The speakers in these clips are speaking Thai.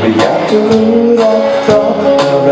ไม่อยากจะรู้หรอกเพราะอะไร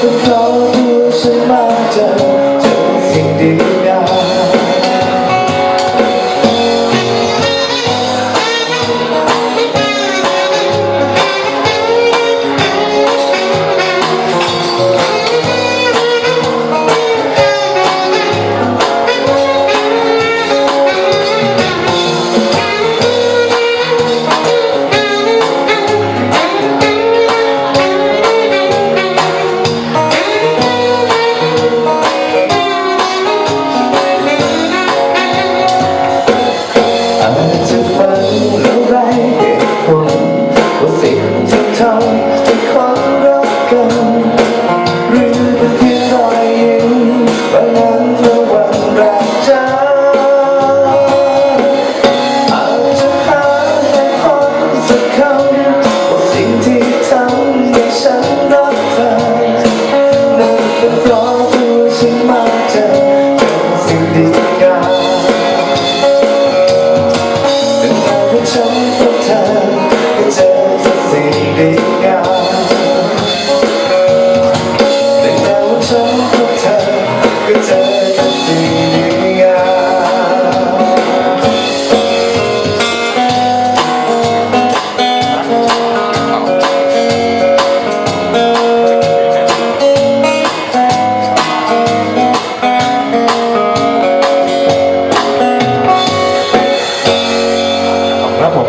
ต้องราดูวฉันมาเจอ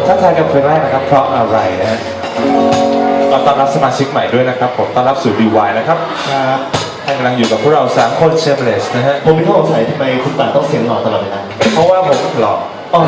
ทักทายกันเป็นแรกนะครับ เพราะอะไรนะฮะต้อนรับสมาชิกใหม่ด้วยนะครับ ผมต้อนรับสู่ดีวายนะครับครับท่านกำลังอยู่กับพวกเราสามคนเชมเลสนะฮะผมมีข้อสงสัยทำไมคุณป่าต้องเสียงหล่อตลอดเวลาเพราะว่าผมหล่อ อ๋อ